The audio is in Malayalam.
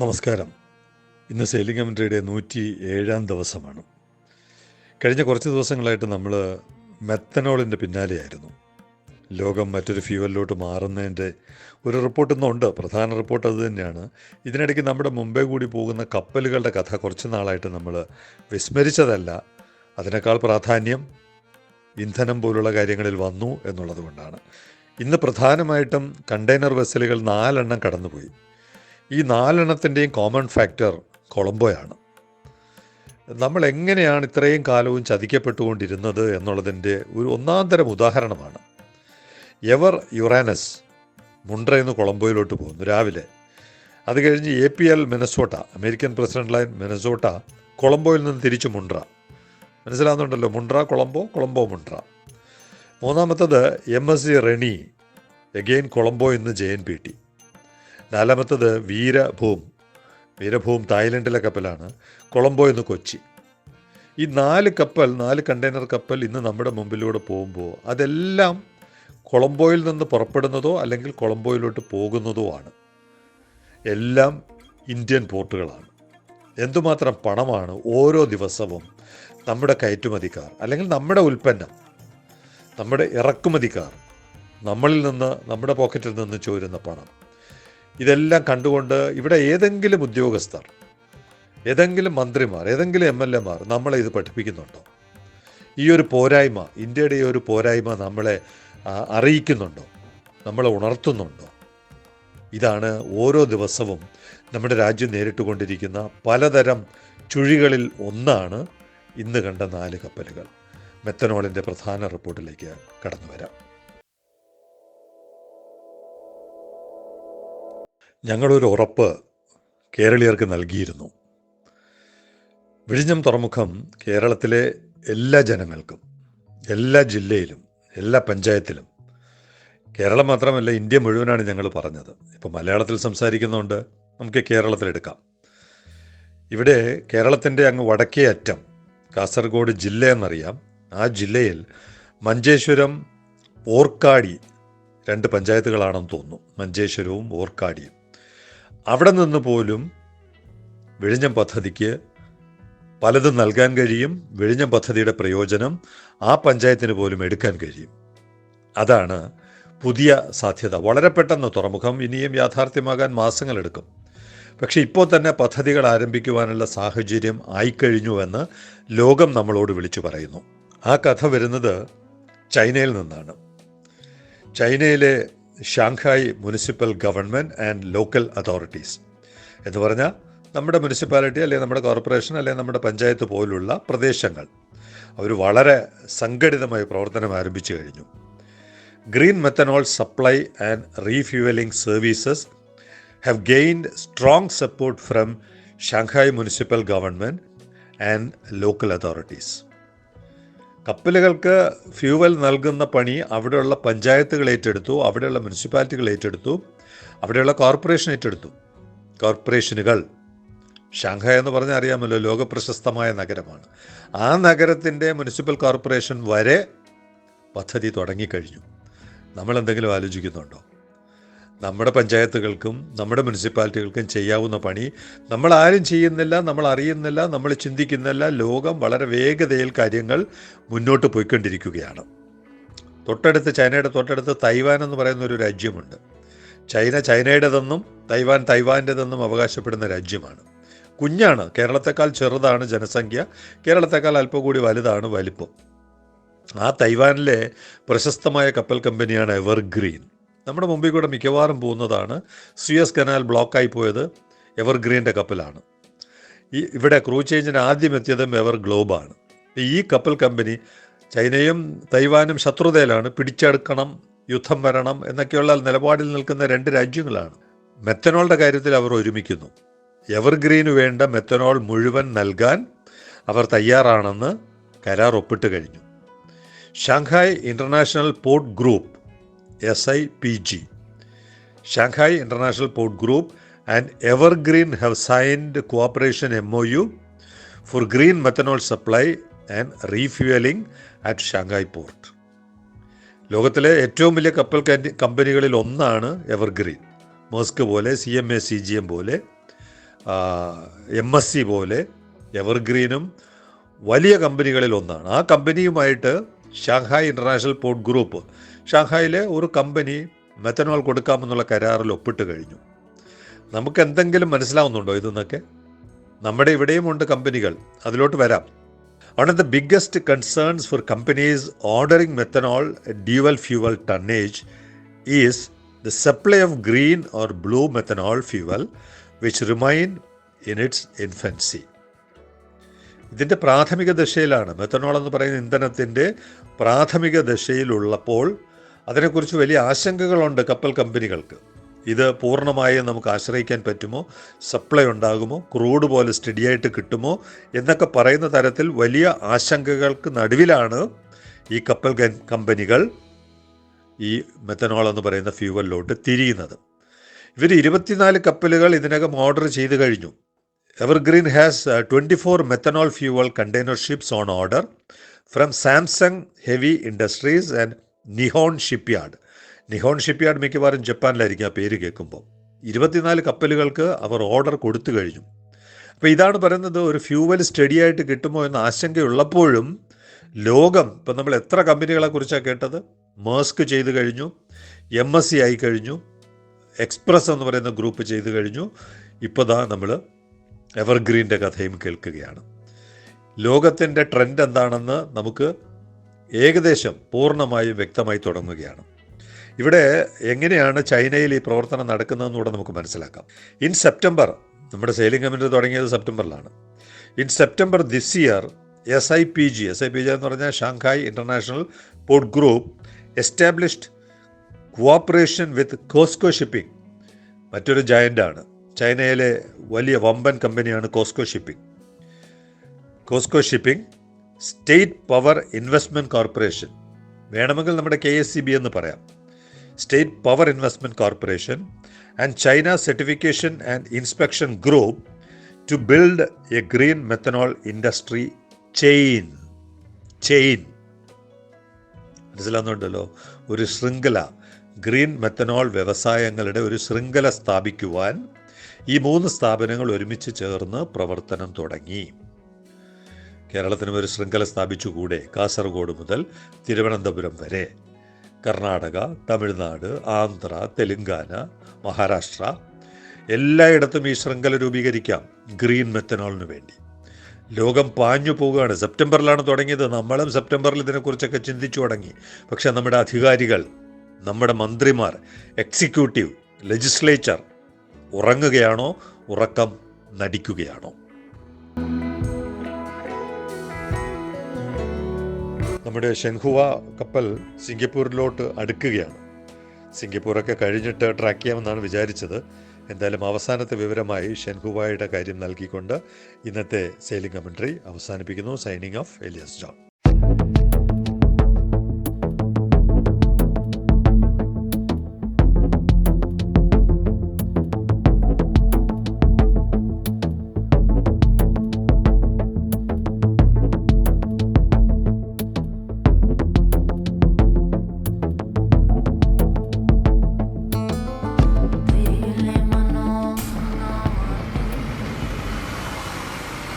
നമസ്കാരം. ഇന്ന് സെയിലിംഗ് കമൻട്രിയുടെ നൂറ്റി ഏഴാം ദിവസമാണ്. കഴിഞ്ഞ കുറച്ച് ദിവസങ്ങളായിട്ട് നമ്മൾ മെത്തനോളിന്റെ പിന്നാലെയായിരുന്നു. ലോകം മറ്റൊരു ഫ്യൂവലിലോട്ട് മാറുന്നതിന്റെ ഒരു റിപ്പോർട്ട് ഇന്നുണ്ട്. പ്രധാന റിപ്പോർട്ട് അത് തന്നെയാണ്. ഇതിനിടയ്ക്ക് നമ്മുടെ മുമ്പേ കൂടി പോകുന്ന കപ്പലുകളുടെ കഥ കുറച്ച് നാളായിട്ട് നമ്മൾ വിസ്മരിച്ചതല്ല. അതിനേക്കാൾ പ്രാധാന്യം ഇന്ധനം പോലുള്ള കാര്യങ്ങളിൽ വന്നു എന്നുള്ളത് കൊണ്ടാണ്. ഇന്ന് പ്രധാനമായിട്ടും കണ്ടെയ്നർ വെസലുകൾ നാലെണ്ണം കടന്നുപോയി. ഈ നാലെണ്ണത്തിന്റെയും കോമൺ ഫാക്ടർ കൊളംബോയാണ്. നമ്മൾ എങ്ങനെയാണ് ഇത്രയും കാലവും ചതിക്കപ്പെട്ടുകൊണ്ടിരുന്നത് എന്നുള്ളതിന്റെ ഒരു ഒന്നാന്തരം ഉദാഹരണമാണ്. എവർ യുറാനസ് മുണ്ട്രയെന്ന് കൊളംബോയിലോട്ട് പോകുന്നു രാവിലെ. അത് കഴിഞ്ഞ് A P L Minnesota American president line Minnesota കൊളംബോയിൽ നിന്ന് തിരിച്ച് മുണ്ട്ര. മനസ്സിലാകുന്നുണ്ടല്ലോ മുണ്ട്ര കൊളംബോ കൊളംബോ മുണ്ട്ര. മൂന്നാമത്തത് M S C റെണി again Colombo ഇന്ന് ജെ എൻ പി ടി. നാലാമത്തത് വീരഭൂം. വീരഭൂം തായ്ലൻഡിലെ കപ്പലാണ്. കൊളംബോ എന്ന് കൊച്ചി. ഈ നാല് കപ്പൽ നാല് കണ്ടെയ്നർ കപ്പൽ ഇന്ന് നമ്മുടെ മുമ്പിലൂടെ പോകുമ്പോൾ അതെല്ലാം കൊളംബോയിൽ നിന്ന് പുറപ്പെടുന്നതോ അല്ലെങ്കിൽ കൊളംബോയിലോട്ട് പോകുന്നതോ ആണ്. എല്ലാം ഇന്ത്യൻ പോർട്ടുകളാണ്. എന്തുമാത്രം പണമാണ് ഓരോ ദിവസവും നമ്മുടെ കയറ്റുമതിക്കാർ അല്ലെങ്കിൽ നമ്മുടെ ഉൽപ്പന്നം നമ്മുടെ ഇറക്കുമതിക്കാർ നമ്മളിൽ നിന്ന് നമ്മുടെ പോക്കറ്റിൽ നിന്ന് ചോരുന്ന പണം. ഇതെല്ലാം കണ്ടുകൊണ്ട് ഇവിടെ ഏതെങ്കിലും ഉദ്യോഗസ്ഥർ ഏതെങ്കിലും മന്ത്രിമാർ ഏതെങ്കിലും എം എൽ എമാർ നമ്മളെ ഇത് പഠിപ്പിക്കുന്നുണ്ടോ? ഈ ഒരു പോരായ്മ ഇന്ത്യയുടെ ഈ ഒരു പോരായ്മ നമ്മളെ അറിയിക്കുന്നുണ്ടോ? നമ്മളെ ഉണർത്തുന്നുണ്ടോ? ഇതാണ് ഓരോ ദിവസവും നമ്മുടെ രാജ്യം നേരിട്ടുകൊണ്ടിരിക്കുന്ന പലതരം ചുഴികളിൽ ഒന്നാണ് ഇന്ന് കണ്ട നാല് കപ്പലുകൾ. മെത്തനോളിന്റെ പ്രധാന റിപ്പോർട്ടിലേക്ക് കടന്നു വരാം ഞങ്ങളൊരു ഉറപ്പ് കേരളീയർക്ക് നൽകിയിരുന്നു. വിഴിഞ്ഞം തുറമുഖം കേരളത്തിലെ എല്ലാ ജനങ്ങൾക്കും എല്ലാ ജില്ലയിലും എല്ലാ പഞ്ചായത്തിലും കേരളം മാത്രമല്ല ഇന്ത്യ മുഴുവനാണ് ഞങ്ങൾ പറഞ്ഞത്. ഇപ്പോൾ മലയാളത്തിൽ സംസാരിക്കുന്നതുകൊണ്ട് നമുക്ക് കേരളത്തിലെടുക്കാം ഇവിടെ കേരളത്തിന്റെ അങ്ങ് വടക്കേ അറ്റം കാസർഗോഡ് ജില്ല എന്നറിയാം ആ ജില്ലയിൽ മഞ്ചേശ്വരം ഓർക്കാടി രണ്ട് പഞ്ചായത്തുകളാണെന്ന് തോന്നുന്നു. മഞ്ചേശ്വരവും ഓർക്കാടിയും അവിടെ നിന്ന് പോലും വിഴിഞ്ഞം പദ്ധതിക്ക് പലതും നൽകാൻ കഴിയും. വിഴിഞ്ഞം പദ്ധതിയുടെ പ്രയോജനം ആ പഞ്ചായത്തിന് പോലും എടുക്കാൻ കഴിയും. അതാണ് പുതിയ സാധ്യത. വളരെ പെട്ടെന്ന് തുറമുഖം ഇനിയും യാഥാർത്ഥ്യമാകാൻ മാസങ്ങളെടുക്കും പക്ഷേ ഇപ്പോൾ തന്നെ പദ്ധതികൾ ആരംഭിക്കുവാനുള്ള സാഹചര്യം ആയിക്കഴിഞ്ഞുവെന്ന് ലോകം നമ്മളോട് വിളിച്ചു പറയുന്നു. ആ കഥ വരുന്നത് ചൈനയിൽ നിന്നാണ്. ചൈനയിലെ Shanghai municipal government and local authorities എന്ന് പറഞ്ഞാൽ നമ്മുടെ മുനിസിപ്പാലിറ്റി അല്ലെങ്കിൽ നമ്മുടെ കോർപ്പറേഷൻ അല്ലെങ്കിൽ നമ്മുടെ പഞ്ചായത്ത് പോലുള്ള പ്രദേശങ്ങൾ അവർ വളരെ സംഘടിതമായി പ്രവർത്തനം ആരംഭിച്ചു കഴിഞ്ഞു green methanol supply and refuelling services have gained strong support from Shanghai municipal government and local authorities. കപ്പലുകൾക്ക് ഫ്യൂവൽ നൽകുന്ന പണി അവിടെയുള്ള പഞ്ചായത്തുകൾ ഏറ്റെടുത്തു അവിടെയുള്ള മുനിസിപ്പാലിറ്റികൾ ഏറ്റെടുത്തു അവിടെയുള്ള കോർപ്പറേഷൻ ഏറ്റെടുത്തു. കോർപ്പറേഷനുകൾ. ഷാങ്ഹായ് എന്ന് പറഞ്ഞാൽ അറിയാമല്ലോ ലോകപ്രശസ്തമായ നഗരമാണ്. ആ നഗരത്തിന്റെ മുനിസിപ്പൽ കോർപ്പറേഷൻ വരെ പദ്ധതി തുടങ്ങിക്കഴിഞ്ഞു. നമ്മൾ എന്തെങ്കിലും ആലോചിക്കുന്നുണ്ടോ? നമ്മുടെ പഞ്ചായത്തുകൾക്കും നമ്മുടെ മുനിസിപ്പാലിറ്റികൾക്കും ചെയ്യാവുന്ന പണി നമ്മൾ ആരും ചെയ്യുന്നില്ല നമ്മൾ അറിയുന്നില്ല നമ്മൾ ചിന്തിക്കുന്നില്ല. ലോകം വളരെ വേഗതയിൽ കാര്യങ്ങൾ മുന്നോട്ട് പോയിക്കൊണ്ടിരിക്കുകയാണ്. തൊട്ടടുത്ത് ചൈനയുടെ തൊട്ടടുത്ത് തൈവാൻ എന്ന് പറയുന്ന ഒരു രാജ്യമുണ്ട്. ചൈന ചൈനയുടേതെന്നും തൈവാൻ തൈവാന്റെതെന്നും അവകാശപ്പെടുന്ന രാജ്യമാണ്. കുഞ്ഞാണ്. കേരളത്തെക്കാൾ ചെറുതാണ് ജനസംഖ്യ. കേരളത്തെക്കാൾ അല്പം കൂടി വലുതാണ് വലിപ്പം. ആ തൈവാനിലെ പ്രശസ്തമായ കപ്പൽ കമ്പനിയാണ് എവർഗ്രീൻ. നമ്മുടെ മുമ്പിൽ കൂടെ മിക്കവാറും പോകുന്നതാണ് സുയസ് കനാൽ ബ്ലോക്കായി പോയത് എവർഗ്രീന്റെ കപ്പലാണ്. ഈ ഇവിടെ ക്രൂ ചേഞ്ചിന് ആദ്യം എത്തിയതും എവർ ഗ്ലോബാണ് ഈ കപ്പൽ കമ്പനി ചൈനയും തൈവാനും ശത്രുതയിലാണ് പിടിച്ചെടുക്കണം യുദ്ധം വരണം എന്നൊക്കെയുള്ള നിലപാടിൽ നിൽക്കുന്ന രണ്ട് രാജ്യങ്ങളാണ്. മെത്തനോളുടെ കാര്യത്തിൽ അവർ ഒരുമിക്കുന്നു. എവർഗ്രീന് വേണ്ട മെത്തനോൾ മുഴുവൻ നൽകാൻ അവർ തയ്യാറാണെന്ന് കരാർ ഒപ്പിട്ട് കഴിഞ്ഞു. Shanghai international port group S I P G Shanghai international port group and Evergreen have M O U for green methanol supply and refueling at Shanghai port ലോകത്തിലെ ഏറ്റവും വലിയ കപ്പൽ കമ്പനികളിൽ ഒന്നാണ് എവർഗ്രീൻ മോസ്ക് പോലെ C M A C G M പോലെ എം എസ് സി പോലെ എവർഗ്രീനും വലിയ കമ്പനികളിൽ ഒന്നാണ്. ആ കമ്പനിയുമായിട്ട് ഷാങ്ഹായ് ഇന്റർനാഷണൽ പോർട്ട് ഗ്രൂപ്പ് ഷാങ്ഹായിലെ ഒരു കമ്പനി മെത്തനോൾ കൊടുക്കാമെന്നുള്ള കരാറിൽ ഒപ്പിട്ട് കഴിഞ്ഞു. നമുക്ക് എന്തെങ്കിലും മനസ്സിലാവുന്നുണ്ടോ ഇതെന്നൊക്കെ? നമ്മുടെ ഇവിടെയും ഉണ്ട് കമ്പനികൾ. അതിലോട്ട് വരാം. One of the biggest concerns for companies ordering methanol dual fuel tonnage is the supply of green or blue methanol fuel which remain in its infancy ഇതിന്റെ പ്രാഥമിക ദശയിലാണ്. മെത്തനോൾ എന്ന് പറയുന്ന ഇന്ധനത്തിന്റെ പ്രാഥമിക ദശയിലുള്ളപ്പോൾ അതിനെക്കുറിച്ച് വലിയ ആശങ്കകളുണ്ട് കപ്പൽ കമ്പനികൾക്ക്. ഇത് പൂർണമായും നമുക്ക് ആശ്രയിക്കാൻ പറ്റുമോ? സപ്ലൈ ഉണ്ടാകുമോ? ക്രൂഡ് പോലെ സ്റ്റഡിയായിട്ട് കിട്ടുമോ? എന്നൊക്കെ പറയുന്ന തരത്തിൽ വലിയ ആശങ്കകൾക്ക് നടുവിലാണ് ഈ കപ്പൽ കമ്പനികൾ ഈ മെത്തനോൾ എന്ന് പറയുന്ന ഫ്യൂവലിലോട്ട് തിരിയുന്നത്. ഇവർ ഇരുപത്തിനാല് കപ്പലുകൾ ഇതിനകം ഓർഡർ ചെയ്ത് കഴിഞ്ഞു. Evergreen has twenty four methanol fuel container ships on order from Samsung heavy industries and Nihon shipyard. Nihon shipyard മിക്കവാറും ജപ്പാനിലായിരിക്കും ആ പേര് കേൾക്കുമ്പോൾ. ഇരുപത്തിനാല് കപ്പലുകൾക്ക് അവർ ഓർഡർ കൊടുത്തു കഴിഞ്ഞു. അപ്പോൾ ഇതാണ് പറയുന്നത് ഒരു ഫ്യൂവൽ സ്റ്റഡി ആയിട്ട് കിട്ടുമോ എന്ന ആശങ്കയുള്ളപ്പോഴും ലോകം ഇപ്പം നമ്മൾ എത്ര കമ്പനികളെ കുറിച്ചാണ് കേട്ടത്? മേസ്ക് ചെയ്തു കഴിഞ്ഞു എം എസ് സി ആയി കഴിഞ്ഞു എക്സ്പ്രസ് എന്ന് പറയുന്ന ഗ്രൂപ്പ് ചെയ്തു കഴിഞ്ഞു. ഇപ്പോൾ ദാ നമ്മൾ എവർഗ്രീന്റെ കഥയും കേൾക്കുകയാണ്. ലോകത്തിന്റെ ട്രെൻഡ് എന്താണെന്ന് നമുക്ക് ഏകദേശം പൂർണമായും വ്യക്തമായി തുടങ്ങുകയാണ്. ഇവിടെ എങ്ങനെയാണ് ചൈനയിൽ ഈ പ്രവർത്തനം നടക്കുന്നതെന്ന് കൂടെ നമുക്ക് മനസ്സിലാക്കാം. ഇൻ സെപ്റ്റംബർ നമ്മുടെ സെയിലിംഗ് കമ്മിറ്റി തുടങ്ങിയത് സെപ്റ്റംബറിലാണ് in September this year S I P G S I P G എന്ന് പറഞ്ഞാൽ Shanghai international port group established corporation വിത്ത് കോസ്കോ ഷിപ്പിംഗ് മറ്റൊരു ജയന്റാണ് ചൈനയിലെ വലിയ വമ്പൻ കമ്പനിയാണ് Costco shipping Costco shipping state power investment corporation. വേണമെങ്കിൽ നമ്മുടെ കെ എസ് സി ബി എന്ന് പറയാം. State power investment corporation and China certification and inspection group to build A green methanol industry chain. Chain. മനസ്സിലാകുന്നുണ്ടല്ലോ ഒരു ശൃംഖല. ഗ്രീൻ മെത്തനോൾ വ്യവസായങ്ങളുടെ ഒരു ശൃംഖല സ്ഥാപിക്കുവാൻ ഈ മൂന്ന് സ്ഥാപനങ്ങൾ ഒരുമിച്ച് ചേർന്ന് പ്രവർത്തനം തുടങ്ങി. കേരളത്തിനും ഒരു ശൃംഖല സ്ഥാപിച്ചുകൂടെ കാസർഗോഡ് മുതൽ തിരുവനന്തപുരം വരെ. കർണാടക തമിഴ്നാട് ആന്ധ്ര തെലുങ്കാന മഹാരാഷ്ട്ര. എല്ലായിടത്തും ഈ ശൃംഖല രൂപീകരിക്കാം ഗ്രീൻ മെത്തനോളിന് വേണ്ടി. ലോകം പാഞ്ഞു പോവുകയാണ്. സെപ്റ്റംബറിലാണ് തുടങ്ങിയത്. നമ്മളും സെപ്റ്റംബറിൽ ഇതിനെക്കുറിച്ചൊക്കെ ചിന്തിച്ചു തുടങ്ങി. പക്ഷേ നമ്മുടെ അധികാരികൾ നമ്മുടെ മന്ത്രിമാർ എക്സിക്യൂട്ടീവ് ലെജിസ്ലേച്ചർ ഉറങ്ങുകയാണോ? ഉറക്കം നടിക്കുകയാണോ? നമ്മുടെ ഷെൻഹുവ കപ്പൽ സിംഗപ്പൂരിലോട്ട് അടുക്കുകയാണ്. സിംഗപ്പൂരൊക്കെ കഴിഞ്ഞിട്ട് ട്രാക്ക് ചെയ്യാമെന്നാണ് വിചാരിച്ചത്. എന്തായാലും അവസാനത്തെ വിവരമായി ഷെൻഹുവായുടെ കാര്യം നൽകിക്കൊണ്ട് ഇന്നത്തെ സെയിലിംഗ് കമൻട്രി അവസാനിപ്പിക്കുന്നു. Signing off Elias John